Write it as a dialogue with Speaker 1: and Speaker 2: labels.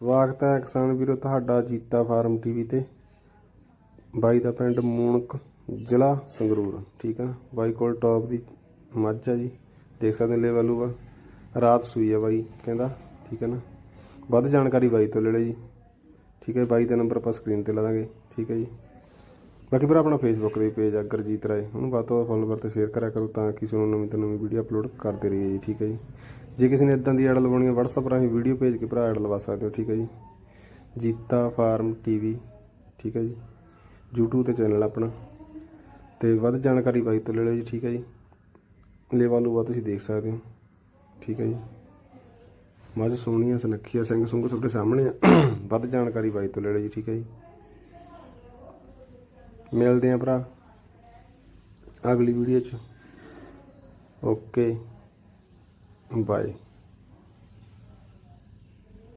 Speaker 1: ਸਵਾਗਤ ਹੈ ਕਿਸਾਨ ਵੀਰੋ, ਤੁਹਾਡਾ ਜੀਤਾ ਫਾਰਮ ਟੀਵੀ ਤੇ। ਬਾਈ ਦਾ ਪਿੰਡ ਮੂਣਕ, ਜ਼ਿਲ੍ਹਾ ਸੰਗਰੂਰ। ਠੀਕ ਆ ਬਾਈ ਕੋਲ ਟੌਪ ਦੀ ਮੱਝ ਆ ਜੀ। ਦੇਖ ਸਕਦੇ ਲੈਵਲ ਆ ਰਾਤ ਸੂਈ ਆ ਬਾਈ, ਕਹਿੰਦਾ। ਠੀਕ ਹੈ ਨਾ? ਵੱਧ ਜਾਣਕਾਰੀ ਬਾਈ ਤੋਂ ਲੈ ਲਓ ਜੀ। ਠੀਕ ਹੈ ਬਾਈ ਦਾ ਨੰਬਰ ਆਪਾਂ ਸਕਰੀਨ ਤੇ ਲਾ ਦਾਂਗੇ। ਠੀਕ ਹੈ ਜੀ। ਬਾਕੀ ਭਰਾ ਆਪਣਾ ਫੇਸਬੁੱਕ ਦੇ ਪੇਜ ਆ, ਗੁਰਜੀਤ ਰਾਏ। ਉਹਨੂੰ ਵੱਧ ਤੋਂ ਵੱਧ ਫੋਲੋਵਰ ਤੇ ਸ਼ੇਅਰ ਕਰਿਆ ਕਰੋ ਤਾਂ ਕਿ ਤੁਹਾਨੂੰ ਨਵੀਂ ਤੋਂ ਨਵੀਂ ਵੀਡੀਓ ਅਪਲੋਡ ਕਰਦੇ ਰਹੀਏ ਜੀ। ਠੀਕ ਹੈ ਜੀ। ਜੇ ਕਿਸੇ ਨੇ ਇਦਾਂ ਦੀ ਐਡ ਲਵਾਉਣੀ ਹੈ WhatsApp ਰਾਹੀਂ ਵੀਡੀਓ ਭੇਜ ਕੇ ਭਰਾ ਐਡ ਲਵਾ ਸਕਦੇ ਹੋ, ਠੀਕ ਹੈ ਜੀ? ਜੀਤਾ ਫਾਰਮ ਟੀਵੀ ਠੀਕ ਹੈ ਜੀ? YouTube ਤੇ ਚੈਨਲ ਆਪਣਾ। ਤੇ ਵੱਧ ਜਾਣਕਾਰੀ ਬਾਈ ਤੋਂ ਲੈ ਲਓ ਜੀ, ਠੀਕ ਹੈ ਜੀ? ਲੇਵਾ ਲੂਵਾ ਤੁਸੀਂ ਦੇਖ ਸਕਦੇ ਹੋ, ਠੀਕ ਹੈ ਜੀ? ਮੱਝ ਸੋਹਣੀ ਆ ਸੁਨੱਖੀ ਆ ਸਿੰਘ ਸੁੰਗ ਤੁਹਾਡੇ ਸਾਹਮਣੇ ਆ। ਵੱਧ ਜਾਣਕਾਰੀ ਬਾਈ ਤੋਂ ਲੈ ਲਓ ਜੀ, ਠੀਕ ਹੈ ਜੀ? ਮਿਲਦੇ ਆ ਭਰਾ। ਅਗਲੀ ਵੀਡੀਓ ਚ। ਓਕੇ। Bye.